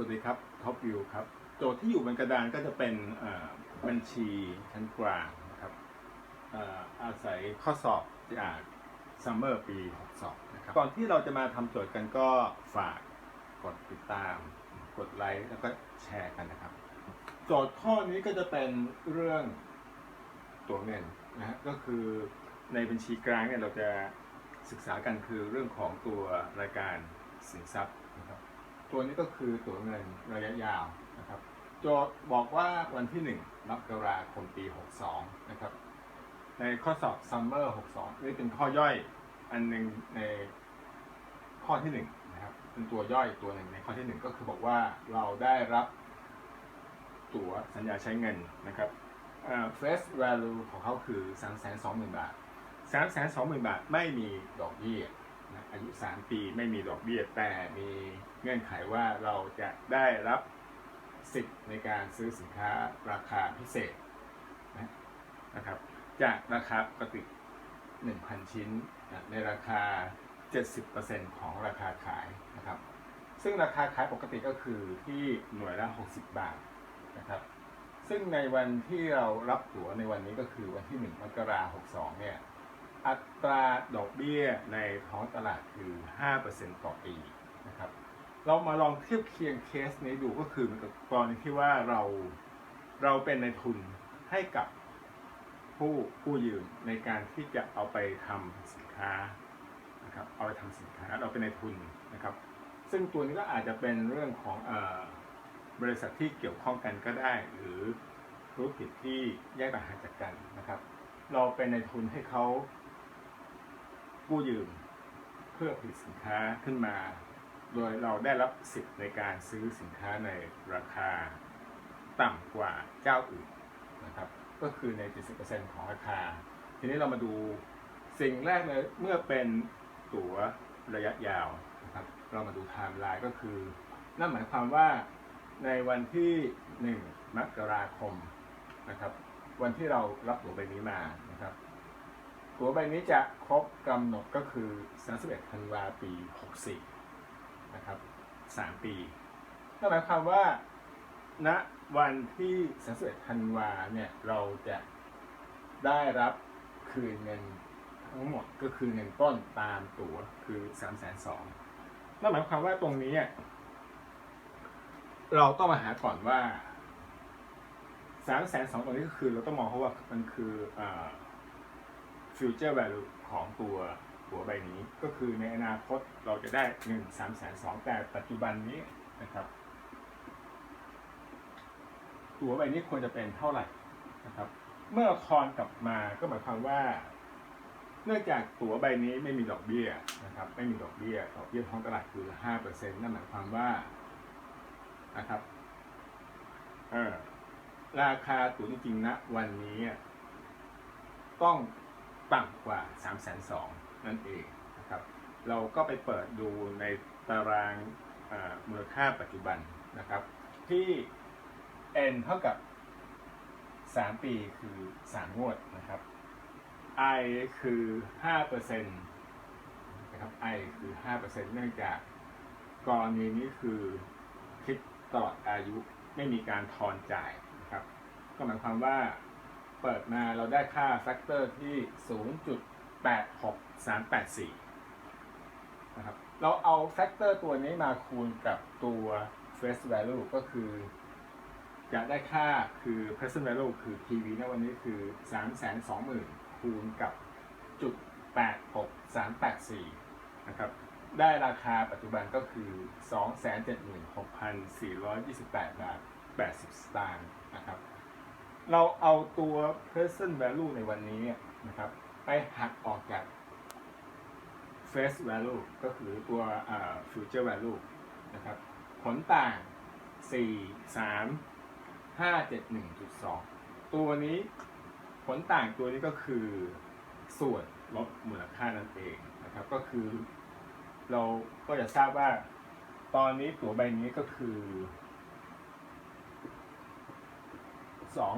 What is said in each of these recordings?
วัสดีครับท็อปวิวครับ โจทย์ที่อยู่บนกระดานก็จะเป็นบัญชีชั้นกลางนะครับอออาศัยข้อสอบจากซัมเมอร์ปี62นะครับก่อนที่เราจะมาทำโจทย์กันก็ฝากกดติดตาม กดไลค์แล้วก็แชร์กันนะครับ โจทย์ข้อนี้ก็จะเป็นเรื่องตัวเงินนะฮะก็คือในบัญชีกลางเนี่ยเราจะศึกษากันคือเรื่องของตัวรายการสินทรัพย์นะครับ ตัวนี้ก็คือตัวเงินระยะยาวนะครับโจทย์บอกว่าวันที่1มกราคมปี 62 นะครับ ในข้อสอบ Summer 62 นี่เป็นข้อย่อยอันหนึ่งในข้อที่1นะครับเป็นตัวย่อยตัวหนึ่งในข้อที่ 1 ก็คือบอกว่าเราได้รับตั๋วสัญญาใช้เงินนะครับเอ่อ face value ของเขาคือ 320,000 บาท 320,000 บาทไม่มีดอกเบี้ยนะอายุ 3 ปีไม่มีดอกเบี้ยแต่มี เงื่อนไขว่าเราจะได้รับสิทธิ์ในการซื้อสินค้าราคาพิเศษนะครับ จากราคาปกติ 1,000 ชิ้นในราคา 70%ของราคาขายนะครับ ซึ่งราคาขายปกติก็คือที่หน่วยละ 60 บาทนะครับ ซึ่งในวันที่เรารับตั๋วในวันนี้ก็คือวันที่ 1 มกราคม 62 เนี่ย อัตราดอกเบี้ยในท้องตลาดคือ 5%ต่อปีนะครับ เรามาลองเทียบเคียงเคสนี้ดูก็คือเหมือนกับกรณีที่ว่าเราเราเป็นในทุนให้กับผู้ผู้ยืมในการที่จะเอาไปทำสินค้านะครับเอาไปทำสินค้าเราเป็นในทุนนะครับ ซึ่งตัวนี้ก็อาจจะเป็นเรื่องของอบริษัทที่เกี่ยวข้องกันก็ได้ หรือธุรกิจที่แยกต่างหากจากกันนะครับ เราเป็นในทุนให้เขากู้ยืมเพื่อผลิตสินค้าขึ้นมา โดยเราได้รับสิทธิ์ในการซื้อสินค้าในราคาต่ำกว่าเจ้าอื่นนะครับ ก็คือใน 70%ของราคา ทีนี้เรามาดูสิ่งแรกเลยเมื่อเป็นตั๋วระยะยาวนะครับ เรามาดูไทม์ไลน์ก็คือ นั่นหมายความว่าในวันที่ 1 มกราคมนะครับ วันที่เรารับตั๋วใบนี้มานะครับ ตั๋วใบนี้จะครบกำหนดก็คือ 31 ธันวาปี 64 นะครับ3ปีนั่นหมายความว่าณวันที่31ธันวาเนี่ยเราจะได้รับคืนเงินทั้งหมดก็คือเงินต้นตามตั๋วคือ3 2 0 0 0นั่นหมายความว่าตรงนี้ เราต้องมาหาก่อนว่า3 2 0 0 0ตรงนี้ก็คือเราต้องมองเพราะว่ามันคืออ่า future value ของตัว หัวใบนี้ก็คือในอนาคตเราจะได้เงิน3 2 0 0 0แต่ปัจจุบันนี้นะครับ ตัวใบนี้ควรจะเป็นเท่าไหร่นะครับ เมื่อคอนกลับมาก็หมายความว่า เนื่องจากตั๋วใบนี้ไม่มีดอกเบี้ยนะครับ ไม่มีดอกเบี้ยดอกเบี้ยท้องตลาดคือ5%นั่นหมายความว่านะครับเออราคาตั๋วจริงๆนะวันนี้ต้องต่ำกว่า3 2 0 0 0 นั่นเองนะครับเราก็ไปเปิดดูในตารางมูลค่าปัจจุบันนะครับ ที่ n เท่ากับ 3 ปีคือ 3 งวดนะครับ i คือ5%นะครับ i คือ5%เนื่องจากกรณีนี้คือคิดตลอดอายุไม่มีการทอนจ่ายนะครับ ก็หมายความว่าเปิดมาเราได้ค่าแฟกเตอร์ที่ 0. 0.86384 นะครับ เราเอาแฟกเตอร์ตัวนี้มาคูณกับตัว face value ก็คือจะได้ค่าคือ present value คือ PV ในวันนี้คือ 320,000 คูณกับจุด86384 นะครับ ได้ราคาปัจจุบันก็คือ 276,428 บาท 80 สตางค์นะครับ เราเอาตัว present value ในวันนี้นะครับ หักออกจาก face value ก็คือตัว future value นะครับ ผลต่าง 4 3 5 7 1.2 ตัวนี้ผลต่างตัวนี้ก็คือส่วนลบมูลค่านั่นเองนะครับ ก็คือ เราก็จะทราบว่า ตอนนี้ตัวใบนี้ก็คือสอ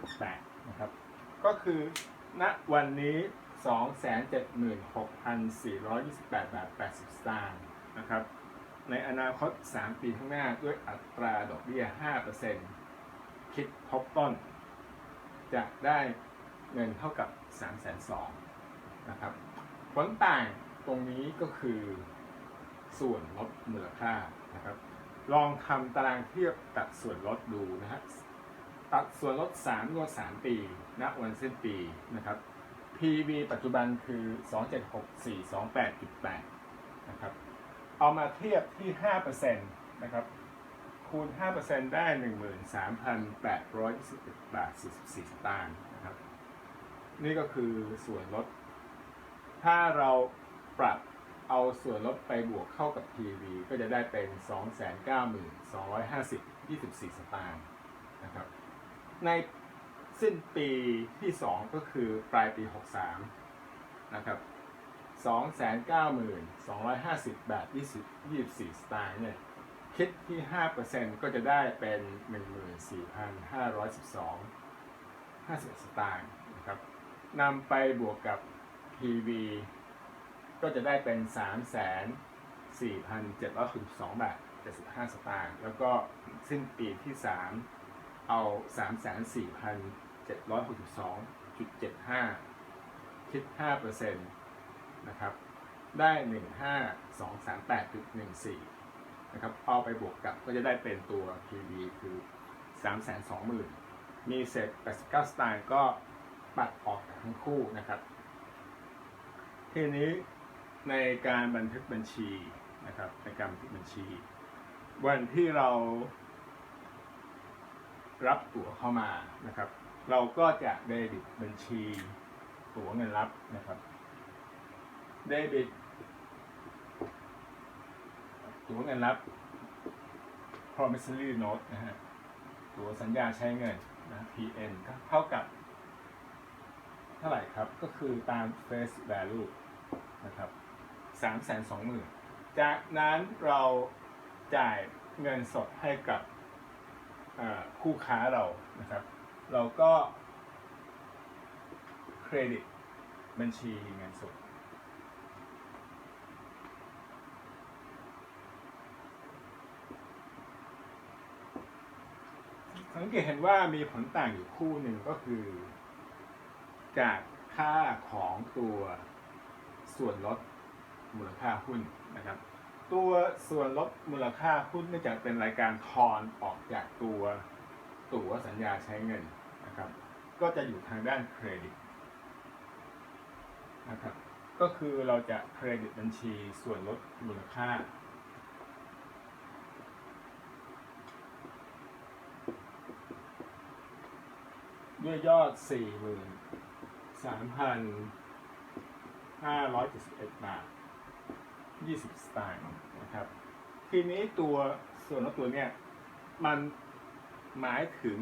งเจ็ดหกสี่สองแปดนะครับ ก็คือณวันนี้สองแสนเจ็ดหมื่นหกพันสี่ร้อยยี่สิบแปดบาทแปดสิบสตางค์นะครับ ในอนาคต 3 ปีข้างหน้าด้วยอัตราดอกเบี้ย 5%คิดทบต้น จะได้เงินเท่ากับ 3 2 0 0 0นะครับ ผลต่างตรงนี้ก็คือส่วนลดมูลค่านะครับ ลองทำตารางเทียบตัดส่วนลดดูนะฮะ ตัดส่วนลด3งวด3 ปีณวันสิ้นปีนะครับ PV ปัจจุบันคือ 276,428.8 นะครับ เอามาเทียบที่ 5%นะครับ คูณ 5%ได้ 13,821บาท44สตางค์นะครับ นี่ก็คือส่วนลด ถ้าเราปรับเอาส่วนลดไปบวกเข้ากับ PV ก็จะได้เป็น 292,250 24 สตางค์นะครับ ในสิ้นปีที่ 2 ก็คือปลายปี 63 นะครับ 290,250 บาท 20 24 สตางค์เนี่ย คิดที่ 5%ก็จะได้เป็น 14,512 51สตางค์นะครับนำไปบวกกับ PV ก็จะได้เป็น 3,4,762 บาท 75 สตางค์ แล้วก็สิ้นปีที่ 3 เอา3,4,762.75คิด5%นต์นะครับ ได้15238.14นะครับเอาไปบวกกับก็จะได้เป็นตัว PV คือ320,000มีเศษ89สตางค์ก็ปัดออกทั้งคู่นะครับ ทีนี้ในการบันทึกบัญชีนะครับในการบันทึกบัญชี วันที่เรา รับตั๋วเข้ามานะครับ เราก็จะเดบิตบัญชีตั๋วเงินรับนะครับเดบิตตั๋วเงินรับ promissory note นะฮะตั๋วสัญญาใช้เงินนะ PN ก็เท่ากับ เท่าไหร่ครับ ก็คือตาม face value นะครับสามแสนสองหมื่นจากนั้นเราจ่ายเงินสดให้กับ คู่ค้าเรานะครับ เราก็เครดิตบัญชีเงินสดสังเกตเห็นว่ามีผลต่างอยู่คู่หนึ่งก็คือ จากค่าของตัวส่วนลดมูลค่าหุ้นนะครับ ตัวส่วนลดมูลค่าหุ้นเนื่องจากเป็นรายการทอนออกจากตัว ตั๋วสัญญาใช้เงินนะครับ ก็จะอยู่ทางด้านเครดิตนะครับก็คือเราจะเครดิตบัญชีส่วนลดมูลค่า ด้วยยอด 43,571 บาท 20 สตางค์นะครับ ทีนี้ตัวส่วนลดตัวเนี้ยมัน หมายถึง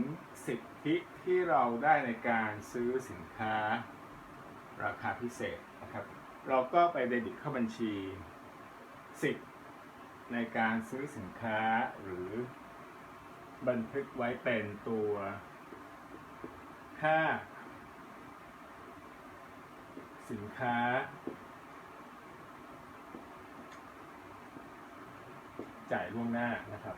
สิทธิที่เราได้ในการซื้อสินค้า ราคาพิเศษนะครับ เราก็ไปเดบิตเข้าบัญชีสิทธิในการซื้อสินค้าหรือบันทึกไว้เป็นตัวค่าสินค้า จ่ายล่วงหน้านะครับ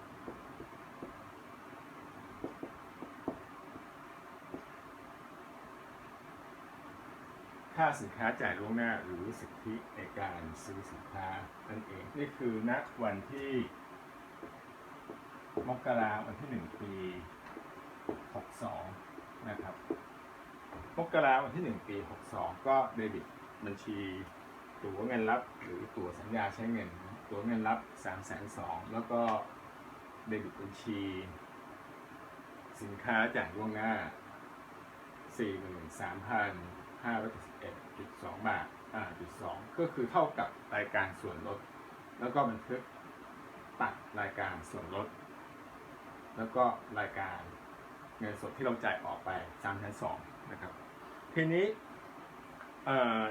าสินค้าจ่ายล่วงหน้าหรือสิทธิในการซื้อสินค้านั่นเอง นี่คือณวันที่มกราวันที่หนึ่งปีหกสองนะครับมกราวันที่หนึ่งปีหกสองก็เดบิตบัญชี ตัวเงินรับหรือตัวสัญญาใช้เงิน ตัวเงินรับสามแสนสองแล้วก็เดบิตบัญชี สินค้าจ่ายล่วงหน้าสี่หมื่นสามพันห้าร้อยสิบ จุดสองบาทอ่าจุดสองก็คือเท่ากับรายการส่วนลด แล้วก็บันทึกตัดรายการส่วนลด แล้วก็รายการเงินสดที่เราจ่ายออกไปตามชั้นสองนะครับ ทีนี้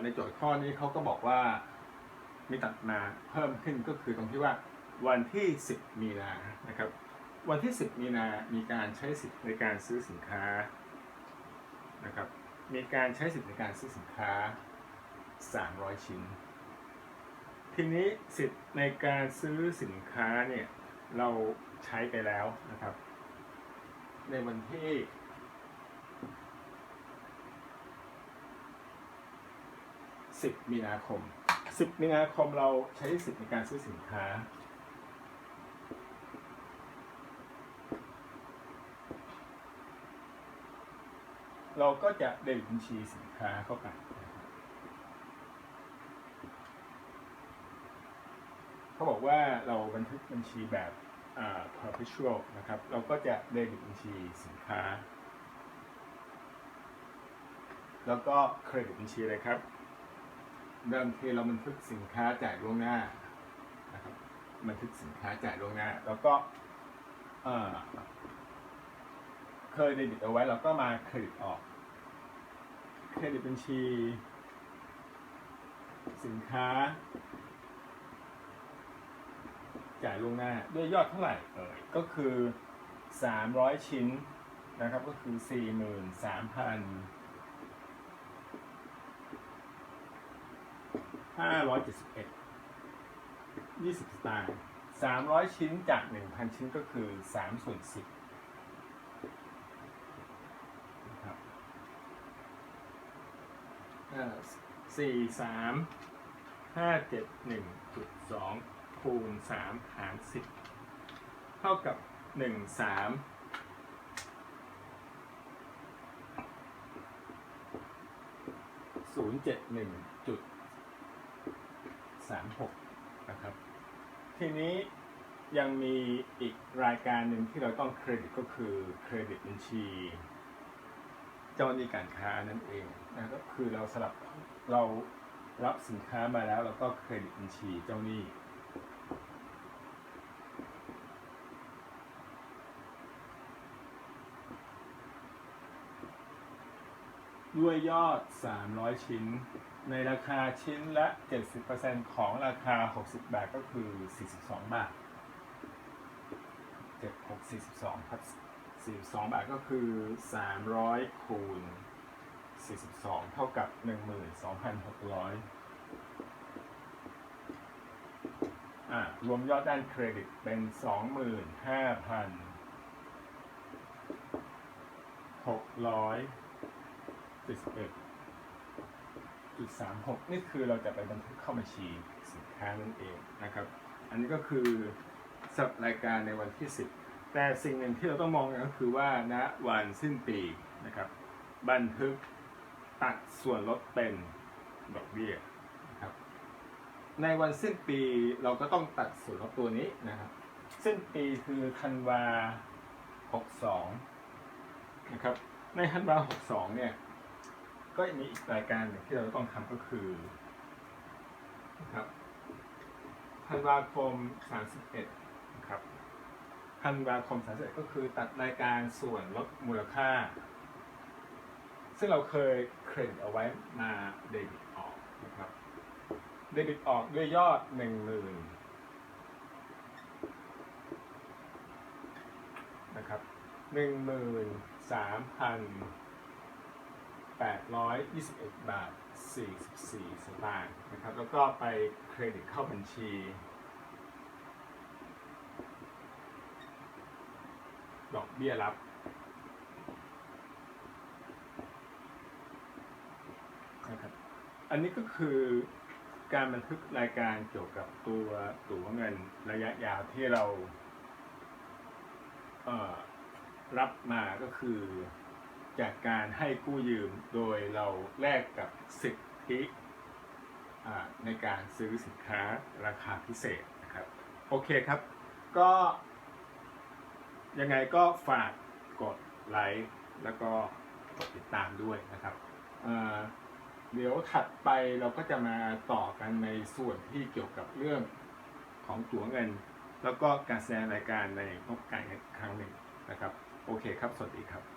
ในโจทย์ข้อนี้เขาก็บอกว่ามีตัดมาเพิ่มขึ้นก็คือตรงที่ว่าวันที่ 10 มีนานะครับ วันที่ 10 มีนามีการใช้สิทธิ์ในการซื้อสินค้านะครับ มีการใช้สิทธิในการซื้อสินค้า 300 ชิ้น ทีนี้สิทธิในการซื้อสินค้าเนี่ยเราใช้ไปแล้วนะครับ ในวันที่10มีนาคม10มีนาคมเราใช้สิทธิในการซื้อสินค้า เราก็จะเดบิตบัญชีสินค้าเข้าไปเขาบอกว่าเราบันทึกบัญชีแบบอ่า perpetual นะครับ เราก็จะเดบิตบัญชีสินค้า แล้วก็เครดิตบัญชีเลยครับ เดิมทีเราบันทึกสินค้าจ่ายล่วงหน้านะครับบันทึกสินค้าจ่ายล่วงหน้า แล้วก็เอ่อเคยเดบิตเอาไว้เราก็มาเครดิตออก เครดิตบัญชี สินค้า จ่ายล่วงหน้าด้วยยอดเท่าไหร่เอ่ยก็คือ 300 ชิ้นนะครับก็คือ 43,571 20สตางค์300 ชิ้นจาก 1,000 ชิ้นก็คือ3ส่วน10 สี่สามห้าเจ็ดหนึ่งจุดสองคูณสามหารสิบเท่ากับหนึ่งสามศูนย์เจ็ดหนึ่งจุด36นะครับ ทีนี้ยังมีอีกรายการหนึ่งที่เราต้องเครดิตก็คือเครดิตบัญชี เจ้าหนี้การค้านั่นเอง นะก็คือเราสลับเรารับสินค้ามาแล้วเราก็เครดิตบัญชีเจ้าหนี้ด้วยยอด 300 ชิ้น ในราคาชิ้นละ 70%ของราคา 60 บาทก็คือ 42 บาท 7 6 42ครับ42 บาทก็คือ 300 คูณ 42 เท่ากับ 12,600อ่ารวมยอดด้านเครดิตเป็น 25,600 71จุดสามหกนี่คือเราจะไปบันทึกเข้าบัญชีสินค้านั่นเองนะครับ อันนี้ก็คือสับรายการในวันที่ 10 แต่สิ่งหนึ่งที่เราต้องมองก็คือว่าณวันสิ้นปีนะครับบันทึก ตัดส่วนลดเป็นดอกเบี้ยนะครับ ในวันสิ้นปีเราก็ต้องตัดส่วนลดตัวนี้นะครับ สิ้นปีคือธันวา62นะครับ ในธันวา62เนี่ย ก็มีอีกรายการหนึ่งที่เราต้องทำก็คือนะครับธันวาคม31นะครับธันวาคม31ก็คือตัดรายการส่วนลดมูลค่า ซึ่งเราเคยเครดิตเอาไว้มาเดบิตออกนะครับ เดบิตออกด้วยยอด1 0,000นนะครับ13,000 821บเอ็ดบาท44สตางค์นะครับ แล้วก็ไปเครดิตเข้าบัญชีดอกเบี้ยรับ อันนี้ก็คือการบันทึกรายการเกี่ยวกับตัวตั๋วเงินระยะยาวที่เราเรับมาก็คือจากการให้กู้ยืมโดยเราแลกกับสิทธิในการซื้อสินค้าราคาพิเศษนะครับ โอเคครับ ก็ยังไงก็ฝากกดไลค์แล้วก็กดติดตามด้วยนะครับอ่า เดี๋ยวถัดไปเราก็จะมาต่อกันในส่วนที่เกี่ยวกับเรื่องของตั๋วเงิน แล้วก็การแสดงรายการในงบการเงินครั้งหนึ่งนะครับ โอเคครับ สวัสดีครับ